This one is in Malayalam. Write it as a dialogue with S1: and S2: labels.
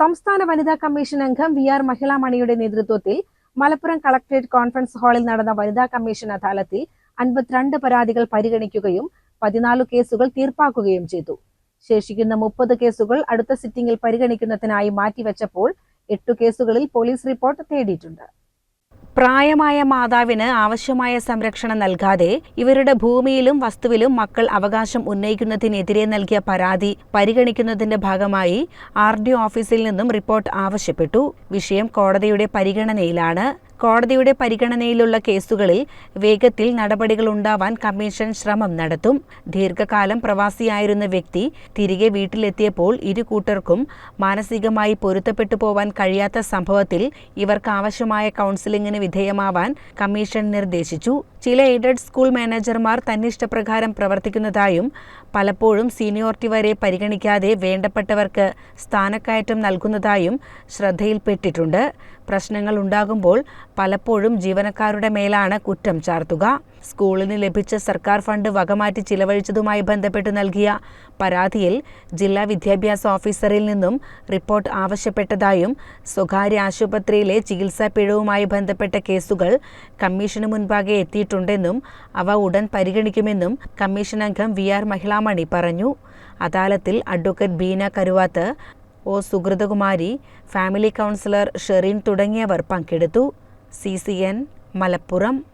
S1: സംസ്ഥാന വനിതാ കമ്മീഷൻ അംഗം വി ആർ മഹിളാമണിയുടെ നേതൃത്വത്തിൽ മലപ്പുറം കളക്ടറേറ്റ് കോൺഫറൻസ് ഹാളിൽ നടന്ന വനിതാ കമ്മീഷൻ അദാലത്തിൽ അൻപത്തിരണ്ട് പരാതികൾ പരിഗണിക്കുകയും പതിനാല് കേസുകൾ തീർപ്പാക്കുകയും ചെയ്തു. ശേഷിക്കുന്ന മുപ്പത് കേസുകൾ അടുത്ത സിറ്റിംഗിൽ പരിഗണിക്കുന്നതിനായി മാറ്റിവെച്ചപ്പോൾ എട്ടു കേസുകളിൽ പോലീസ് റിപ്പോർട്ട് തേടിയിട്ടുണ്ട്. പ്രായമായ മാതാവിന് ആവശ്യമായ സംരക്ഷണം നൽകാതെ ഇവരുടെ ഭൂമിയിലും വസ്തുവിലും മക്കൾ അവകാശം ഉന്നയിക്കുന്നതിനെതിരെ നൽകിയ പരാതി പരിഗണിക്കുന്നതിന്റെ ഭാഗമായി ആർ ഡി ഓഫീസിൽ നിന്നും റിപ്പോർട്ട് ആവശ്യപ്പെട്ടു. വിഷയം കോടതിയുടെ പരിഗണനയിലാണ്. കോടതിയുടെ പരിഗണനയിലുള്ള കേസുകളിൽ വേഗത്തിൽ നടപടികൾ ഉണ്ടാവാൻ കമ്മീഷൻ ശ്രമം നടത്തും. ദീർഘകാലം പ്രവാസിയായിരുന്ന വ്യക്തി തിരികെ വീട്ടിലെത്തിയപ്പോൾ ഇരു കൂട്ടർക്കും മാനസികമായി പൊരുത്തപ്പെട്ടു പോവാൻ കഴിയാത്ത സംഭവത്തിൽ ഇവർക്ക് ആവശ്യമായ കൗൺസിലിംഗിന് വിധേയമാവാൻ കമ്മീഷൻ നിർദ്ദേശിച്ചു. ചില എയ്ഡഡ് സ്കൂൾ മാനേജർമാർ തന്നിഷ്ടപ്രകാരം പ്രവർത്തിക്കുന്നതായും പലപ്പോഴും സീനിയോറിറ്റി വരെ പരിഗണിക്കാതെ വേണ്ടപ്പെട്ടവർക്ക് സ്ഥാനക്കയറ്റം നൽകുന്നതായും ശ്രദ്ധയിൽപ്പെട്ടിട്ടുണ്ട്. പ്രശ്നങ്ങൾ ഉണ്ടാകുമ്പോൾ പലപ്പോഴും ജീവനക്കാരുടെ മേലാണ് കുറ്റം ചാർത്തുക. സ്കൂളിന് ലഭിച്ച സർക്കാർ ഫണ്ട് വകമാറ്റി ചിലവഴിച്ചതുമായി ബന്ധപ്പെട്ട് നൽകിയ പരാതിയിൽ ജില്ലാ വിദ്യാഭ്യാസ ഓഫീസറിൽ നിന്നും റിപ്പോർട്ട് ആവശ്യപ്പെട്ടതായും സ്വകാര്യ ആശുപത്രിയിലെ ചികിത്സാ പിഴവുമായി ബന്ധപ്പെട്ട കേസുകൾ കമ്മീഷന് മുൻപാകെ എത്തിയിട്ടുണ്ടെന്നും അവ ഉടൻ പരിഗണിക്കുമെന്നും കമ്മീഷൻ അംഗം വി ആർ മഹിളാമണി പറഞ്ഞു. അദാലത്തിൽ advocate Beena Karuvath O Suhruthakumari family counsellor Sherin തുടങ്ങിയവർ പങ്കെടുത്തു. C C N Malappuram.